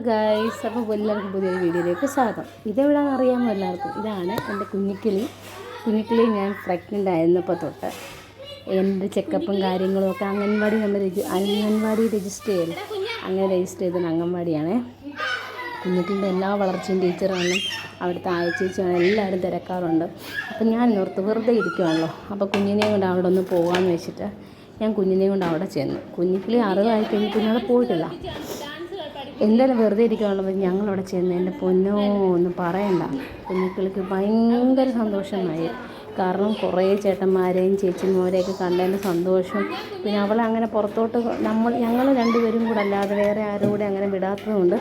Guys അപ്പോൾ എല്ലാവർക്കും പുതിയൊരു വീഡിയോയിലേക്ക് സ്വാഗതം. ഇതെവിടാന്ന് അറിയാമോ എല്ലാവർക്കും? ഇതാണ് എന്റെ കുഞ്ഞിക്കിളി. കുഞ്ഞിക്കിളി ഞാൻ പ്രഗ്നന്റ് ആയിരുന്നപ്പോൾ തൊട്ട്. എന്റെ ചെക്കപ്പും കാര്യങ്ങളും ഒക്കെ അംഗൻവാടി നമ്മൾ അംഗൻവാടി രജിസ്റ്റർ ചെയ്യണം അങ്ങനെ രജിസ്റ്റർ ചെയ്തത് അംഗൻവാടിയാണ്. കുഞ്ഞിക്കിളിന്റെ എല്ലാ വളർച്ചയും ടീച്ചറാണ് അവിടുത്തെ ആഴ്ചയാണ് എല്ലാവരും തിരക്കാറുണ്ട്. അപ്പം ഞാൻ ഓർത്ത് വെറുതെ ഇരിക്കുവാണല്ലോ. അപ്പോൾ കുഞ്ഞിനെ കൊണ്ട് അവിടെ ഒന്ന് പോകാമെന്ന് വെച്ചിട്ട് ഞാൻ കുഞ്ഞിനെ കൊണ്ട് അവിടെ ചെന്നു. കുഞ്ഞിക്കിളി അറിവായി കഴിഞ്ഞ് പിന്നെ പോയിട്ടില്ല. എന്തായാലും വെറുതെ ഇരിക്കുകയാണല്ലോ ഞങ്ങളവിടെ ചെന്ന് എന്റെ പൊന്നോ ഒന്നും പറയണ്ട. കുഞ്ഞിക്കിളിക്ക് ഭയങ്കര സന്തോഷമായി. കാരണം കുറേ ചേട്ടന്മാരെയും ചേച്ചിമാരെയൊക്കെ കണ്ടതിന്റെ സന്തോഷം. പിന്നെ അവളെ അങ്ങനെ പുറത്തോട്ട് നമ്മൾ ഞങ്ങൾ രണ്ടുപേരും കൂടെ അല്ലാതെ വേറെ ആരും കൂടെ അങ്ങനെ വിടാത്തതുകൊണ്ട്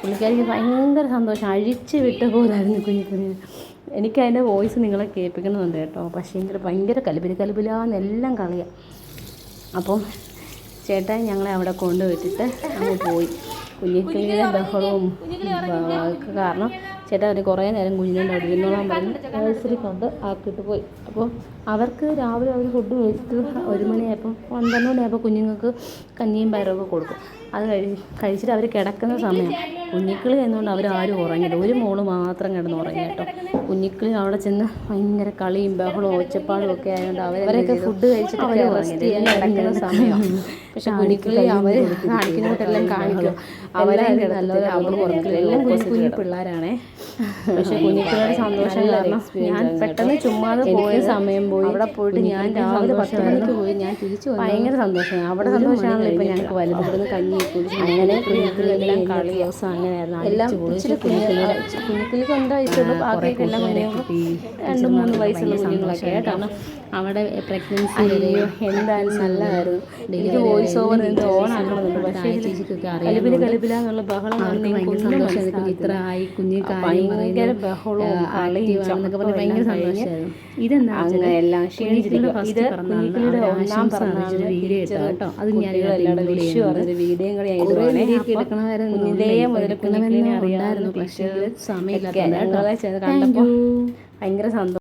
പുള്ളിക്കാരിക്ക് ഭയങ്കര സന്തോഷം. അഴിച്ച് വിട്ട പോലായിരുന്നു കുഞ്ഞിക്കുഞ്ഞ് എനിക്ക് അതിന്റെ വോയിസ് നിങ്ങളെ കേൾപ്പിക്കണമെന്നുണ്ട് കേട്ടോ. പക്ഷേ എങ്കിൽ ഭയങ്കര കലിപിരി കലിപിലാന്നെല്ലാം കളിയാണ് അപ്പം ചേട്ടൻ ഞങ്ങളെ അവിടെ കൊണ്ടുപോയിട്ടിട്ട് അങ്ങ് പോയി. കുഞ്ഞിക്കിളിയുടെ ബഹളവും ഒക്കെ കാരണം ചേട്ടൻ അവർ കുറേ നേരം കുഞ്ഞിനെ അവിടെ പറഞ്ഞു. പറഞ്ഞ് നഴ്സറി കൊണ്ട്. ആക്കിയിട്ട് പോയി. അപ്പോൾ അവർക്ക് രാവിലെ അവർ ഫുഡ് കഴിച്ചിട്ട് ഒരു മണിയായപ്പം പന്ത്രണ്ട് മണിയായപ്പോൾ കുഞ്ഞുങ്ങൾക്ക് കഞ്ഞിയും പയറൊക്കെ കൊടുക്കും. അത് കഴി കഴിച്ചിട്ട് അവർ കിടക്കുന്ന സമയം. കുഞ്ഞിക്കിളി എന്നുകൊണ്ട് അവരാരും ഉറങ്ങിയില്ല. ഒരു മോൾ മാത്രം കിടന്ന് ഉറങ്ങി കേട്ടോ. കുഞ്ഞിക്കിളി അവിടെ ചെന്ന് ഭയങ്കര കളിയും ബഹളവും ഒച്ചപ്പാടും ഒക്കെ ആയതുകൊണ്ട് അവരൊക്കെ ഫുഡ് കഴിച്ചിട്ട് അവർ റെസ്റ്റ് ചെയ്യാൻ കിടക്കുന്ന സമയം. പക്ഷെ കുഞ്ഞിക്കിളി അവർ കാണിക്കുന്നതെല്ലാം കാണിക്കും. അവരെ നല്ലവരെ അവർ ഉറക്കില്ല എല്ലാം കുഞ്ഞു കുഞ്ഞു പിള്ളേരാണേ. പക്ഷെ കുഞ്ഞിക്കിളിയുടെ സന്തോഷം കാരണം ഞാൻ പെട്ടെന്ന് ചുമ്മാതെ പോയ സമയം പോയി അവിടെ പോയിട്ട് ഞാൻ രാവിലെ പത്ത് മണിക്ക് പോയി ഞാൻ തിരിച്ചു ഭയങ്കര സന്തോഷമാണ് അവിടെ സന്തോഷമാണല്ലോ ഇപ്പം ഞങ്ങൾക്ക് വലുത് ഇവിടുന്ന് കഞ്ഞി അങ്ങനെ കുഞ്ഞിക്കിളിയെല്ലാം കളി ദിവസം അങ്ങനെയായിരുന്നു എല്ലാം കുഞ്ഞിക്കിളി കുഞ്ഞിക്കിളിക്ക് എന്താ വയസ്സുള്ളൂ ബാക്കിയൊക്കെ എല്ലാം രണ്ട് മൂന്ന് വയസ്സുള്ള കുഞ്ഞുങ്ങളൊക്കെ കാരണം അവിടെ പ്രഗ്നൻസി അല്ലയോ എന്തായാലും നല്ലതായിരുന്നു എനിക്ക് വോയിസ് ഓവർ എന്ത് ഓൺ ആക്കണമെന്നുണ്ട് പക്ഷേ കലിപില കളിപ്പില എന്നുള്ള ബഹളം എനിക്ക് ഇത്ര ആയി കുഞ്ഞ് ഭയങ്കര ബഹളവും പറഞ്ഞ് ഭയങ്കര സന്തോഷമായിരുന്നു. ഇതെന്താ അങ്ങനെ എല്ലാം ഇത് കുഞ്ഞിക്കിളിയുടെ ഒന്നാം വീഡിയോ ഇട്ടു കേട്ടോ. അത് ഞാൻ കുട്ടികളെല്ലാവരുടെ വിഷു പറഞ്ഞൊരു വീഡിയോയും കൂടി ആയിട്ട് കുഞ്ഞിലേ മുതൽ കുഞ്ഞിക്കിളിനെ അറിയാമായിരുന്നു പക്ഷേ പക്ഷേ സമയമില്ലാത്തതുകൊണ്ട് ഞങ്ങളെ കണ്ടപ്പോൾ ഭയങ്കര സന്തോഷം.